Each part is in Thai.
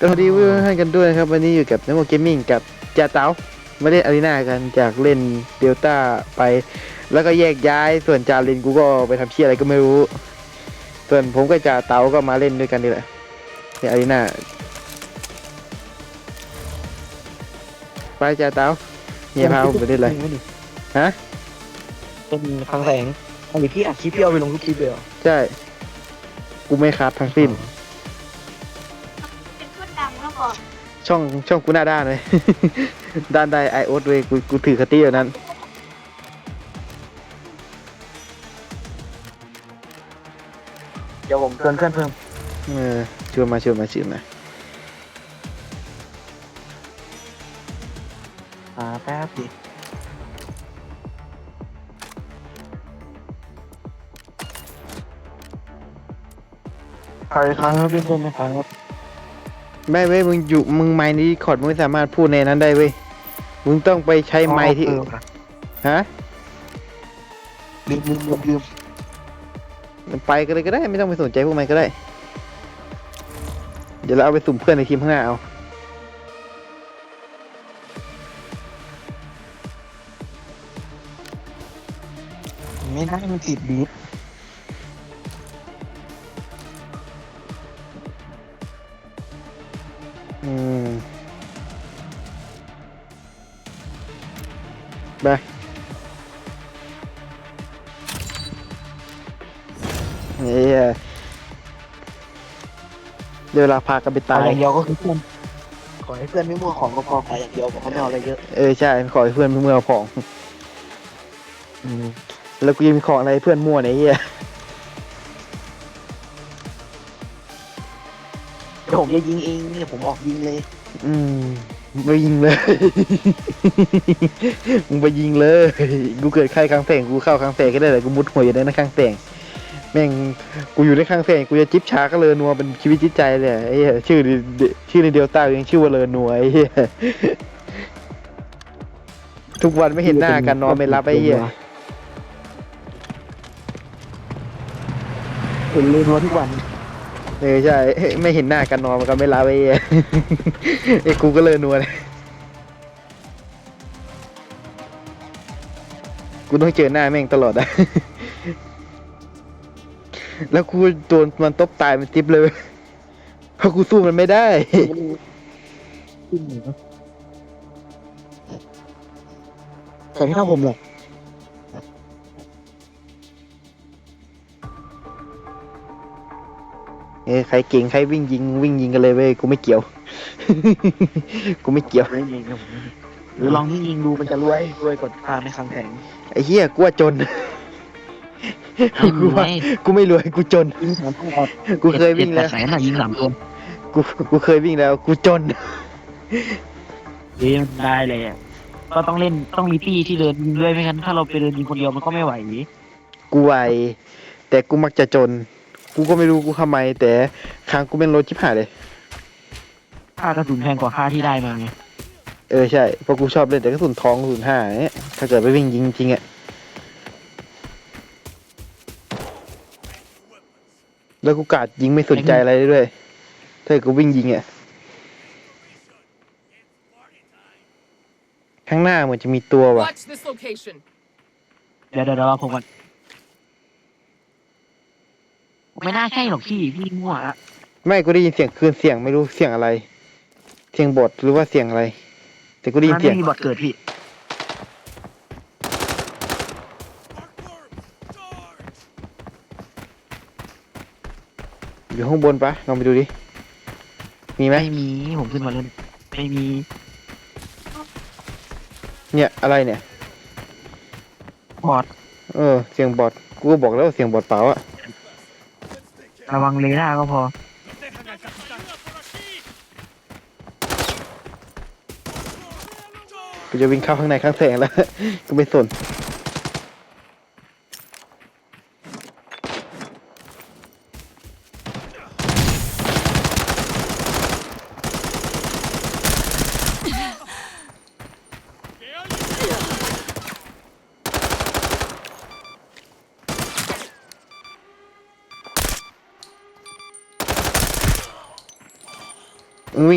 ก็สวัสดีเพื่อนๆกันด้วยนะครับวันนี้อยู่กับนโมเกมมิ่งกับจ่าเต๋ามาเล่นอารีนากันจากเล่นเดลต้าไป แล้วก็แยกย้ายส่วนจารินกูก็ไปทำเชี่ยอะไรก็ไม่รู้ ส่วนผมกับจ่าเต๋าก็มาเล่นด้วยกันนี่แหละเนี่ยอารีนาไปจ่าเต๋าเนี่ยพาผมไปเล่นอะไรฮะเป็นคลังแสงอันนี้พี่อัดคลิปพี่เอาไปลงทุกคลิปเลยเหรอใช่กูไม่คัดทั้งสิ้นเป็น ช่องช่องกูหน้าด้านเลย ด้านใดไอโอสเวยกูกูถือคติแบบนั้นเดี๋ยวผมเชิญเพื่อนเพิ่มเออชวนมาชวนมาชวนมาอ่าแป๊บดิใครครั้งเพื่อนเพื่อนไหมครับ ไม่เว้ยมึงอยู่มึงไม้นี้คอร์ดมึงไม่สามารถพูดในนั้นได้เว้ยมึงต้องไปใช้ไม้ที่เออื่อนค่ะฮะลืมลืมลืมลืมไปก็เลยก็ได้ ไม่ต้องไปสนใจพวกมันก็ได้ เดี๋ยวเราเอาไปสุ่มเพื่อนในทีมข้างหน้าเอาไม่ได้มันติดบีทอื เดี๋ยวเวลาพากันไปตาตายยอย่างเดียวก็คือเพื่อนขอให้เพื่อนไม่มั่วของก็พอไปอย่างเดียวผมไม่เอาอะไรเยอะเออใช่ขอให้เพื่อนเมื่อเอาของอืมแล้วกูยังมีของอะไรให้เพื่อนมั่วเนี่ยไอ้เฮียเดี๋ยวผมจะยิงเองเนี่ยผมออกยิงเลยอืมไปยิงเลย มึงไปยิงเลย กูเกิดใครครั้งแต่งกูเข้าครั้งแต่งก็ได้แต่กูมุดหัวอยู่ในนั้นครั้งแต่ง แม่งกูอยู่ในครั้งแต่งกูจะจิ๊บช้าก็เลยนัวเป็นชีวิตจิตใจเลยอะไอ้เหี้ยชื่อในชื่อในเดลต้ายังชื่อว่าเลอนัวไอ้เหี้ยทุกวันไม่เห็นหน้ากันนอนไม่รับไอ้เหี้ยเห็นเลยนัวทุกวันเออใช่ไม่เห็นหน้ากันนอนมันก็ไม่รับไอ้เหี้ยไอ้กูก็เลยนัวเลยกูต้องเจอหน้าแม่งตลอดอะ แล้วกูโดนมันตบตายมันทิปเลยเว้ยเพราะกูสู้มันไม่ได้แต่ไม่เท่าผมหรอกเอ้ยใครเก่งใครวิ่งยิงวิ่งยิงกันเลยเว้ยกูไม่เกี่ยว กูไม่เกี่ยว ไม่ยิงครับผมหรือลองที่ยิงดูมันจะรวยรวยกว่าพาในคลังแสงไอ้เหี้ยกูว่าจน กูว่ากูไม่รวยกูจน ยิงสามตัวกูเคยวิ่งแล้วแสนอะยิงสามตัวกูกูเคยวิ่งแล้ว กูจนเฮ้ยมันได้เลยอะก็ต้องเล่นต้องมีตี้ที่เดินยิงด้วยไม่งั้นถ้าเราไปเดินยิงคนเดียวมันก็ไม่ไหวกูไวแต่กูมักจะจน กูก็ไม่รู้กูทำไม แต่ครั้งกูเป็นรถชิบหายเลย ค่ากระสุนแพงกว่าค่าที่ได้มาไง เออใช่เพราะกูชอบเล่นแต่กระสุนทองกระสุนห้าเนี่ยถ้าเกิดไปวิ่งยิงจริงอะ แล้วกูกาดยิงไม่สนใจอะไรเลยด้วยถ้าเกิดกูวิ่งยิงอะข้างหน้าเหมือนจะมีตัวว่ะ Watch this location. เดี๋ยวเดี๋ยวเดี๋ยวเราผมก่อนไม่น่าใช่หรอกพี่พี่มั่วละไม่กูได้ยินเสียงคืนเสียงไม่รู้เสียงอะไร เสียงบทหรือว่าเสียงอะไร แต่กูได้ยินมันเสียง ไม่มีบอทเกิดพี่ อยู่ข้างบนปะลองไปดูดิ มีไหมไม่มีผมขึ้นมาเล่นไม่มีเนี่ยอะไรเนี่ย บอทเออเสียงบอทกูก็บอกแล้วว่าเสียงบอทเปล่าอะระวังเรดาร์ก็พอกูจะวิ่งเข้าข้างในข้างแสงแล้ว กูไม่สน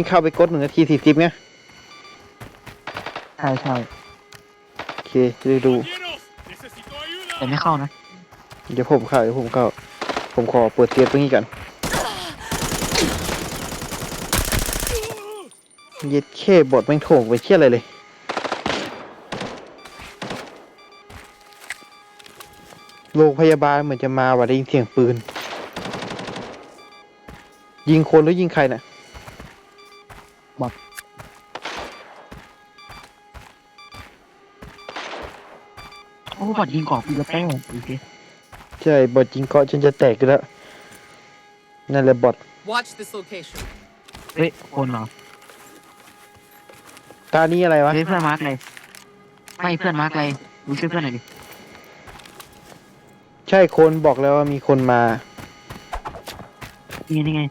เข้าไปกดหนึ่งนาทีสี่สิบไงใช่ใช่โอเคจะได้ดู Compañeros, necesito ayuda. แต่ไม่เข้านะ เดี๋ยวผมเข้าเดี๋ยวผมเข้า ผมขอเปิดเตียงตรงนี้ก่อนเย็ดเข้บทแม่งโถงไปเชี่ยอะไรเลยโรงพยาบาลเหมือนจะมาว่ะได้ยินเสียงปืน ยิงคนหรือยิงใครน่ะ โอ้บอดยิงกรอบกูจะแป้งโอเคใช่บอทยิงเกาะจนจะแตกอยู่แล้วนั่นแหละบอท Watch this location. เฮ้ยคนเหรอตานี้อะไรวะเฮ้ยเพื่อนมาร์กเลยไม่เพื่อนมาร์กเลยดูช่วยเพื่อนหน่อยดิใช่คนบอกแล้วว่ามีคนมานี่นี่ไง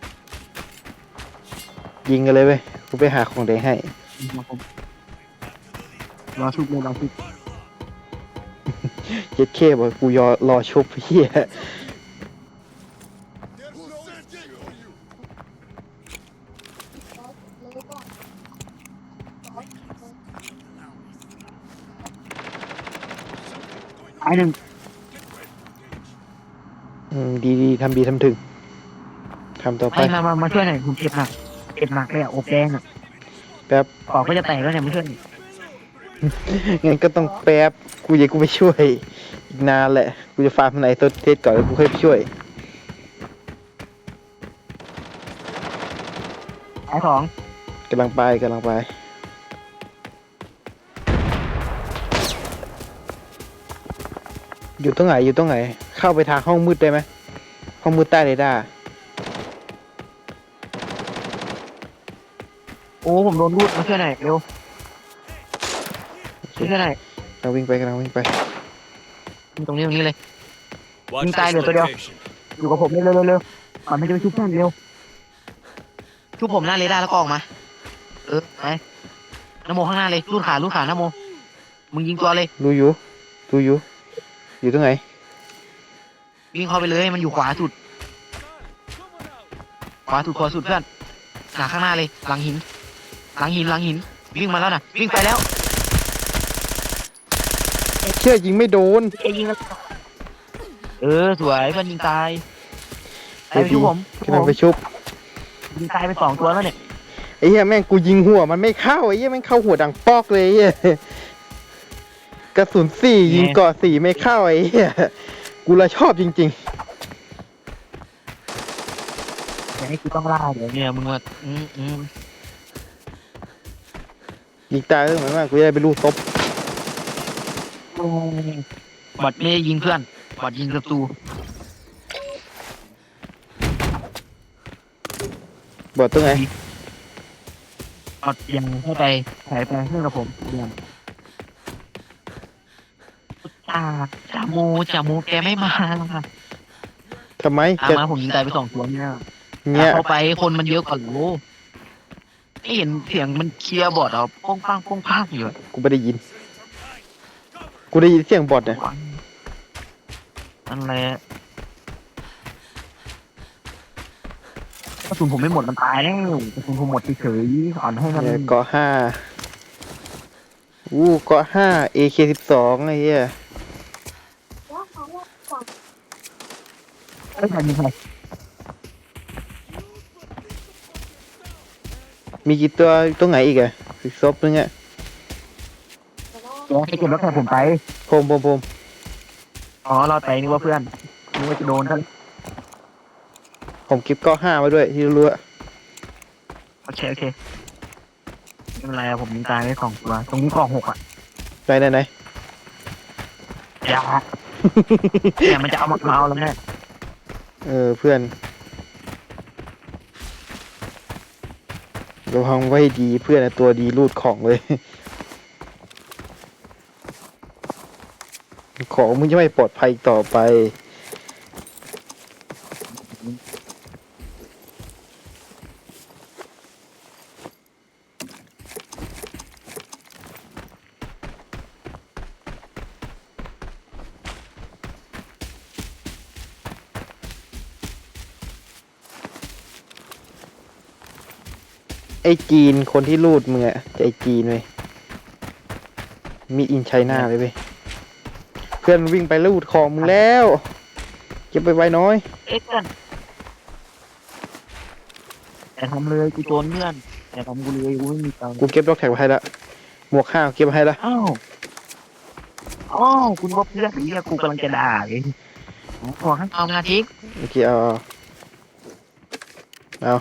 ยิงกันเลยเว้ย กูไปหาของแดงให้ยิงมาผมรอชุบเลยรอชุบเย็ดเข้บอกกูยอรอชุบเฮียไอ้หนึ่งอืมดีดีทำดีทำถึงทำต่อไป ไอ้มามามาช่วยหน่อยผมเจ็บหนัก เจ็บหนักเลยอะอกแดงอะแป๊บกรอบก็จะแตกแล้วเนี่ยมาช่วยหน่อยงั้นก็ต้องแป๊บ กูอยากกูไปช่วย อีกนานแหละ กูจะฟาร์มไหนตัวเทสก่อนแล้วกูค่อยไปช่วยไอ้สองกำลังไปกำลังไป อยู่ตรงไหนอยู่ตรงไหน เข้าไปทางห้องมืดได้ไหมห้องมืดใต้เรดาร์ อ้ผมโดนรูดมาช่วยหน่อยเร็วช่วยหน่อยกำลังวิ่งไปกำลังวิ่งไปตรงนี้ตรงนี้เลย Watch Yung tayo, this Torio. location. อยู่กับผมเร็วเร็วเร็วเร็วก่อนมันจะไปชุบเพื่อนเร็วชุบผมหน้าเรดาร์แล้วก็ออกมา เออไปนโมข้างหน้าเลยรูดขารูดขานโม มึงยิงตัวเลย รู้อยู่รู้อยู่อยู่ตรงไหนวิ่งเข้าไปเลยมันอยู่ขวาสุด ขวาสุดขวาสุดเพื่อนหนาข้างหน้าเลย หลังหิน หลังหินหลังหินวิ่งมาแล้วนะวิ่งไปแล้วเชื่อยิงไม่โดน เอยยิงแล้วเออสวยเพื่อนยิงตายไอ้ชุบผมชุบกำลังผมไปชุบยิงตายไปสองตัวแล้วเนี่ยไอ้เหี้ยแม่งกูยิงหัวมันไม่เข้าไอ้เหี้ยแม่งเข้าหัวดังปอกเลยไอ้เหี้ยกระสุนสี่ยิงเกาะสี่ไม่เข้าไอ้เหี้ยกูละชอบจริง อย่าให้กูต้องล่าเดี๋ยวเนี่ยมึงว่าอืมอืมๆ ยิงตายก็เหมือนว่ากูจะได้ไปลูกตบ บอดไม่ได้ยิงเพื่อน บอดยิงศัตรูบอดตรงไหนบอดยังให้ไปถ่ายไปเพื่อนกับผมเรียนอ่าจามูจามูแกไม่มาแล้วค่ะทำไมอาจะมาผมยิงตายไปสองตัวเนี่ยเนี่ยเข้าไปคนมันเยอะกว่าโห ไม่เห็นเสียงมันเคลียร์บอดเอาป้องปังป้องปังอยู่อะกูไม่ได้ยิน กูได้ยินเสียงบอดเนี่ยนั่นแหละกระสุนผมไม่หมดมันตายแล้วกระสุนผมหมดเฉยๆอ่อนให้มันเนี่ยเกาะห้าอู้เกาะห้า AK สิบสองไอ้เหี้ยเอ้ยใครมีใคร มีกี่ตัวตรงไหนอีกอะสิซบนึงอะแกให้เก็บรถแทนผมไป ผมผมผมอ๋อ เราไปนึกว่าเพื่อนนึกว่าจะโดนท่านผมเก็บเกาะห้ามาด้วยที่รู้อะโอเคโอเคไม่เป็นไรอะผมยิงตายไปสองตัว ตรงนี้กล่องหกอะไหนไหนไหนอย่าเนี่ยมันจะเอามาเอาแล้วแน่เออเพื่อน ระวังไว้ดีเพื่อนตัวดีรูดของเลย ของมึงจะไม่ปลอดภัยต่อไป ออ้จีนคนที่รูดมึงอะจะไอ้จีนเว้ยมีอินไชน่าเลยเว้ยเพื่อนวิ่งไปรูดของมึงแล้วเก็บไปไว้น้อย เอ๊ะเพื่อนแต่ทำเลยกูโจรเพื่อนแต่ทำกูเลยกูไม่มีตังค์กูเก็บดอกแท็กไว้ให้ละหมวกข้าวเก็บไว้ให้ละอ้าวอ้าวคุณว่าเพื่อนเรียกกูกำลังจะด่าเลยขอให้เอางานทิ้งโอเคเอาเอาเอา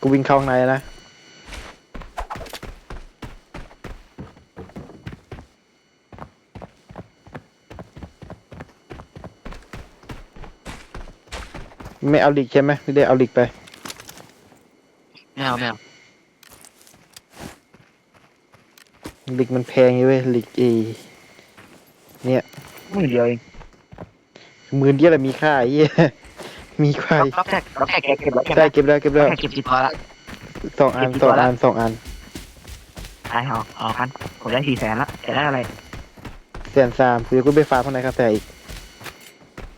กูวิ่งเข้าข้างในนะ ไม่เอาลิกใช่ไหมไม่ได้เอาลิกไป ไม่เอาไม่เอาลิกมันแพงอยู่เว้ยลิกเอหมื่นเดียวเองหมื่นเดียวแหละมีค่าไอ้เหี้ย มีใครล็อกแท็กล็อกแท็กแกเก็บแล้วเก็บได้แล้วเก็บแล้วเก็บล็แล้อกวแท็กเก็บกี่ตัวละ สองอันเก็บกี่สตัอวงละ อันสองอันไอ้เอาเอาคันผมได้สี่แสนละจะได้อะไรแสนสามคือกูไปฟาร์มข้างในครับแต่อีก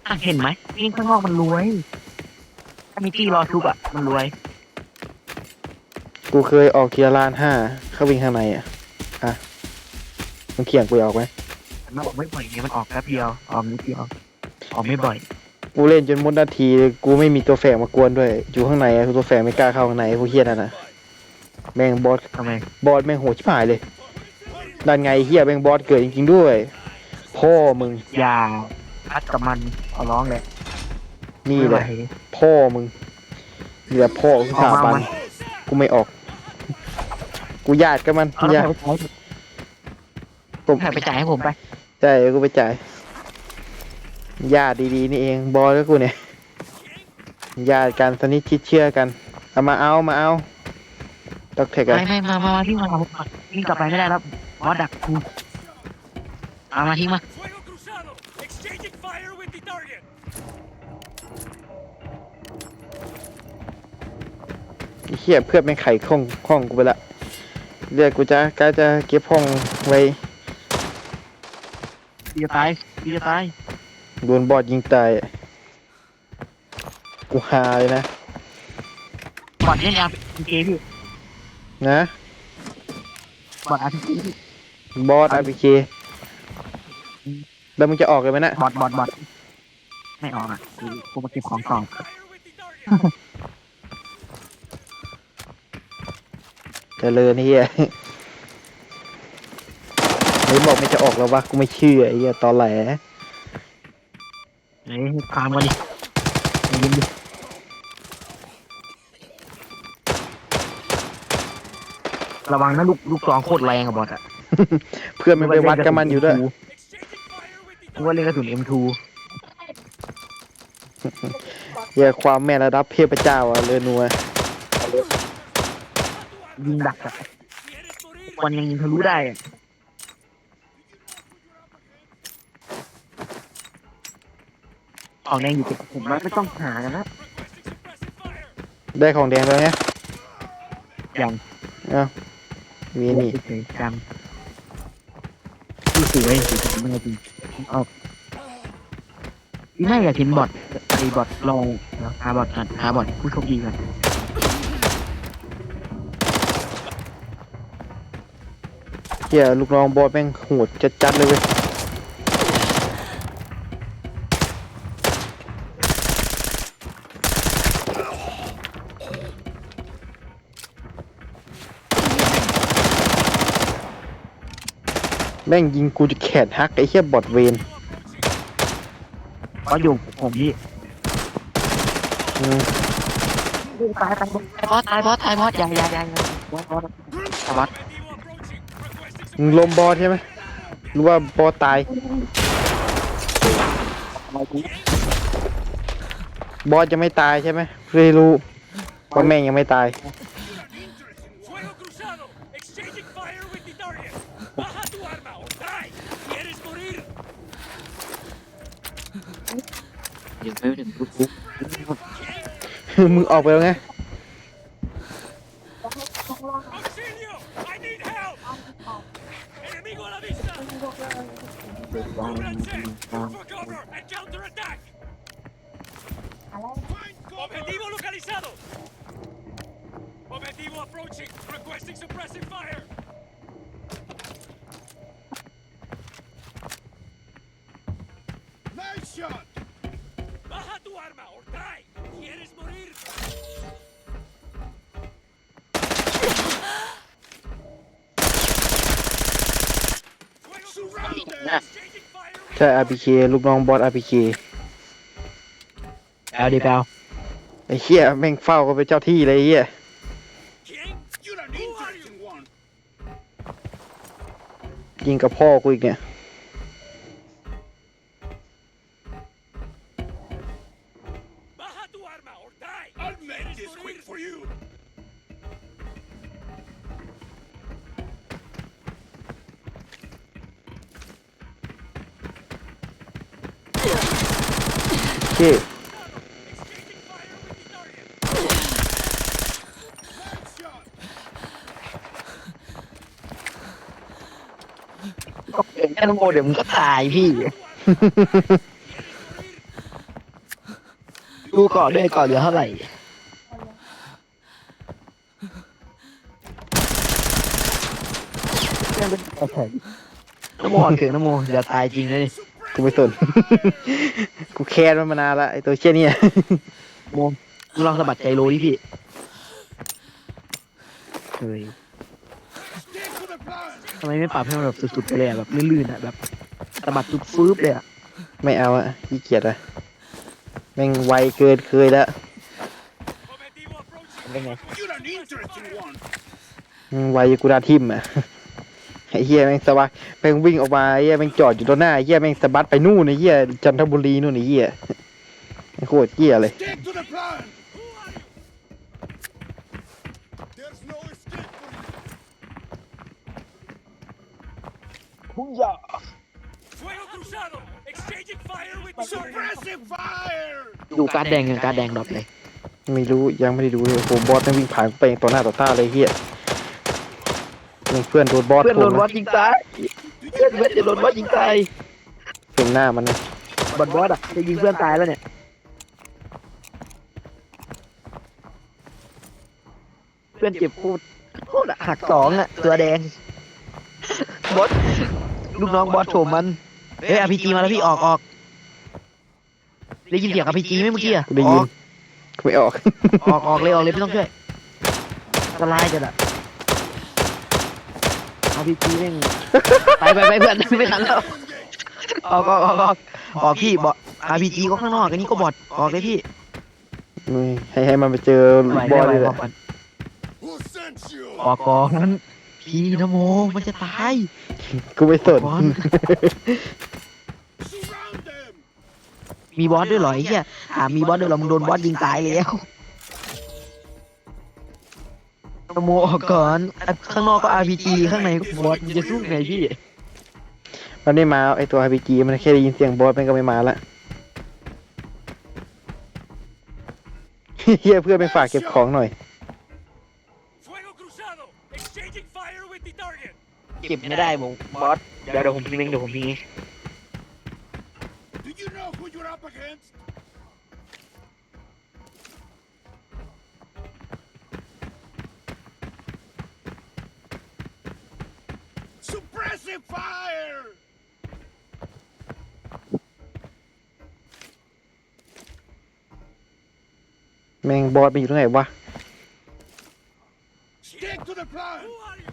อะเห็นไหมยิ่งข้างนอกมันรวย ถ้ามีที่รอชุบอะมันรวยกูเคยออกเทียร์ลานห้าเข้าวิ่งข้างในอะอะมึงเขียงกูออกไหมมันออกไม่บ่อยไงมันออกแป๊บเดียวออกนิดเดียวออกไม่บ่อย กูเล่นจนหมดนาทีเลยกูไม่มีตัวแฝงมากวนด้วย อยู่ข้างในอะตัวแฝงไม่กล้าเข้าข้างในพวกเฮียนั่นน่ะแม่งบอสทำไมบอสแม่งโหดชิบหายเลยดันไงเฮียแม่งบอสเกิดจริงๆด้วยพ่อมึงอย่าพัดกับมันเอาร้องเลยนี่ไม่แหไหวละพ่อมึงนี่แหละพ่อคือสถาบันออกมากูไม่ออก กูญาติกับมันเอาแล้วญาติถ่ายไปผมถ่ายไปจ่ายให้ผมไปใช่กูไปจ่าย ญาติดีๆนี่เองบอสกับกูเนี่ยญาติกันสนิทชิดเชื่อกันเอามาเอามาเอาด็อกเทคอะไม่ไม่มามามาที่มาวิ่งกลับไปไม่ได้แล้วบอสดักกูเอามาทิ้งมา Fuego cruzado! Exchanging fire with the target! ไอ้เฮียเพื่อนแม่งไขห้องห้องกูไปละเรียกกูจะกาจะเก็บห้องไว้ พี่จะตายพี่จะตาย โดนบอสยิงตายอะกูฮาเลยนะ บอดเล่นยาพีเกพี่นะบอดอาร์พีเกพี่บอสอาร์พีเคแล้วมึงจะออกเลยไหมนะบอดบอดบอดไม่ออกอะกูกูมาเก็บของต่อ Fire with the target! เจริญไอ้เฮียไอ้บอกไม่จะออกแล้ววะกูไม่เชื่อไอ้เฮียตอนแหล เฮ้ยคามมาดิมายิงดิระวังนะลูกลูกซองโคตรแรงอะบอสอะเพื่อนมันไปวัดกับมันอยู่ด้วย Exchanging fire with the กูว่าเล่นกระสุน M2 เฮียความแม่นระดับเทพเจ้าอะเรือนัวยิงดักอะ ¿Quieres morir? วันยังยิงทะลุได้ อะออกแดงอยู่กับผมแล้วไม่ต้องหากันนะ Requesting suppressive fire! ได้ของแดงแล้วเนี่ยยังเอ้ามีนี่เฉยๆกันดูสวยสวยจังเลยจริงเอาอีน่าอยากเห็นบอทไอ้บอทลองหาบอทกันหาบอทผู้โชคดีกันเฮียลูกน้องบอสแม่งโหดจัดๆเลยเว้ย แม่งยิงกูจะแขนหักไอ้เหี้ยบอดเวนก็อยู่ผมพี่อืมตายตายบอสตายบอสตายบอสอย่าอย่าอย่าบอสบอสบอส Objetivo approaching! Requesting มึงลมบอสใช่ไหมหรือว่าบอสตาย บอสจะไม่ตายใช่ไหมเพื่อให้รู้ว่าแม่งยังไม่ตาย ป๊บหนึงกูกูมึงออกไปแล้วไง Arsenio! I need help! Enemigo approaching! Requesting suppressive fire! ใช่ RPK ลูกน้องบอส RPK เอาดีเปลวไอ้เหี้ยแม่งเฝ้าก็เป็นเจ้าที่เลยไอ้เหี้ย King. You're an interesting one! ยิงกับพ่อกูอีกเนี่ย shot! ก็เป็นแค่น้ำโมเดี๋ยวมึงก็ตายพี่ ดูก่อนด้วยก่อนเหลือเท่าไหร่ น้ำโมอ่อนเขิงน้ำโมอย่าตายจริงเลย กูไม่สน กูแค้นมันมานานละไอ้ตัวเชี่ยเนี่ยโมมึงลองสะบัดใจโลดิพี่ เฮ้ย Stick to the plan! ทำไมไม่ปรับให้มันแบบสุดๆไปเลยอะแบบลื่นๆอะแบบสะบัดจุดฟื้บเลยอะไม่เอาอะขี้เกียจอะแม่งไวเกินเคยแล้ว Objetivo approaching. เป็นไง You're an interesting one! อืมไวอยู่กูดาทิมอะ ไอ้เหี้ยแม่งสบายแม่งวิ่งออกมาไอ้เหี้ยแม่งจอดอยู่ตรงหน้าไอ้เหี้ยแม่งสะบัดไปนู่นไอ้เหี้ยจันทบุรีนู่นไอ้เหี้ยไอ้โคตรเหี้ยเลย Stick to the plan! Who are you? There's no escape for you! พุ่งยา Fuego cruzado. Exchanging fire with the target. Suppressive fire! ดูการดแดงกับการดแดงดรอปเลย ไม่รู้ยังไม่ได้ดูเลยโหบอสแม่งวิ่งผ่านไปต่อหน้าต่อตาเลยไอ้เหี้ยแม่ง เพื่อนโดนบอสเพื่อนโดนผมวัดยิงตายเพื่อนเพื่อนจะโดนวัดยิงตายเต็มหน้ามันนะบอดบอสอะจะยิงเพื่อนตายแล้วเนี่ยเพื่อนเจ็บพูดโคตรหักสองอะตัวแดงบอสลูกน้องบอสโถมมันเฮ้ยอพีจีมาแล้วพี่ออกออกได้ยินเสียงอพีจีไหมเมื่อกี้อะกูได้อยิอนกไม่ออกออกออกเลยออกเลยไม่ต้องช่วยอันตรายจัดอะ อพีจีแม่งไปไปไปเพื่อนไม่ทันแล้วออกออกออกออกออกพี่บออาร์พีจีก็ข้างนอกอันนี้ก็บอดออกเลยพี่ไม่ให้ให้มันไปเจอไหวบอไม่สไหวเลยแหอละอกก่อน Who sent you? ออกก่อนพี่นโมมันจะตายกูไม่สนบอส Surround them! มีบอสด้วยเหรอไอ้เหี้ยอ่ามีบอสด้วยเหรอมึงโดนบอสยิงตายแล้ว นโมออกก่อนอะข้างนอกก็อาร์พีจีข้างในก็บอสมึงจะสู้ไงพี่ มันไม่มาไอตัว RPG มันแค่ได้ยินเสียงบอสมันก็ไม่มาละ เฮียเพื่อนไปฝากเก็บของหน่อย Fuego cruzado. Exchanging fire with the target. เก็บไม่ได้ผมบอสเดี๋ยวเดี๋ยวผมพิมพ์เองเดี๋ยวผมพิมพ์เอง Do you know who you're up against? Suppressive fire! แม่งบอสมันอยู่ตรงไหนวะ Stick to the plan! Who are you?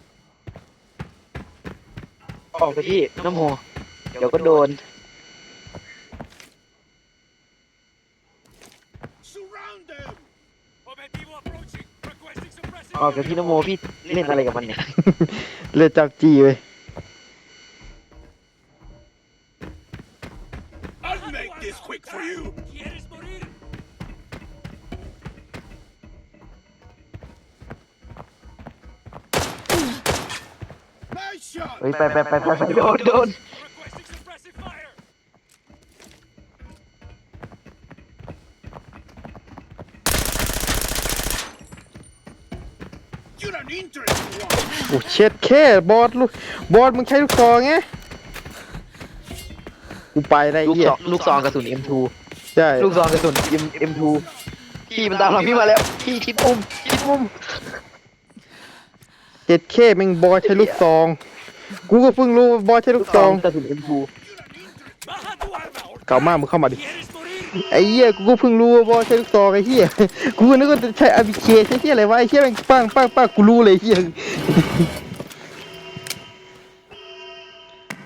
ออกไปพี่นโมเดี๋ยวก็โดน Surround them! Objetivo approaching. Requesting suppressive ออกจากพี่นโมพี่เล่นอะไรกับมันเนี่ย เลือดจับจีเว้ย ฮ้ยไปไปไปไปไปโดนโดน Requesting suppressive fire. You're an interesting one! โอ้เช็ดแค่บอสลูกบอสมึงใช้ลูกซองไงกูไปได้ลูกเหี้ซยองลูกซองกระสุน M2 ใช่ลูกซองกระสุน M M2 พี่มันตามหลังพี่มาแล้ว พี่ทิดมุมทิดมุมเจ็ดเคแม่งบอสใช้ลูกซอง กูก็เพิ่งรู้ว่าบอสใช้ลูกซองกระสุนเอ็มทู Baja tu arma o เก่ามากมึงเข้ามาดิ quieres morir. ไอ้เหี้ยกูก็เพิ่งรู้ว่าบอสใช้ลูกซองไอ้เหี้ยกูก็นึกว่าจะใช้อาร์บีเคใช้เหี้ยอะไรวะไอ้เหี้ยแม่งปังปังปังกูรู้เลยไอ้เหี้ย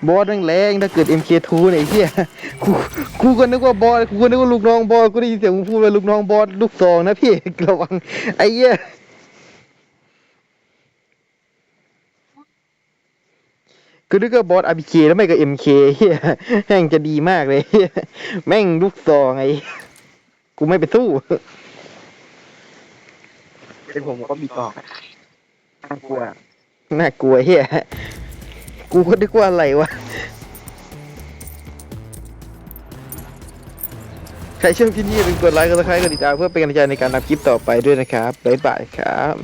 บอสแม่งแรงถ้าเกิด MK2 เนี่ยไอ้เหี้ยกูกูก็นึกว่าบอสกูก็นึกว่าลูกน้องบอสกูได้ยินเสียงมึงพูดว่าลูกน้องบอสลูกซองนะพี่ระวังไอ้เหี้ย กูนึกว่าบอส RPK แล้วไม่ก็ MK เฮียแม่งจะดีมากเลยเหี้ยแม่งลูกซองไงกูไม่ไปสู้เป็นผมก็มีตอกน่ากลัวน่ากลัวเฮียกูก็นึกว่าอะไรวะใครชอบคลิปนี้อย่าลืมกดไลค์กดซับสไครต์กดติดตามเพื่อเป็นกำลังใจในการทำคลิปต่อไปด้วยนะครับบ๊ายบายครับ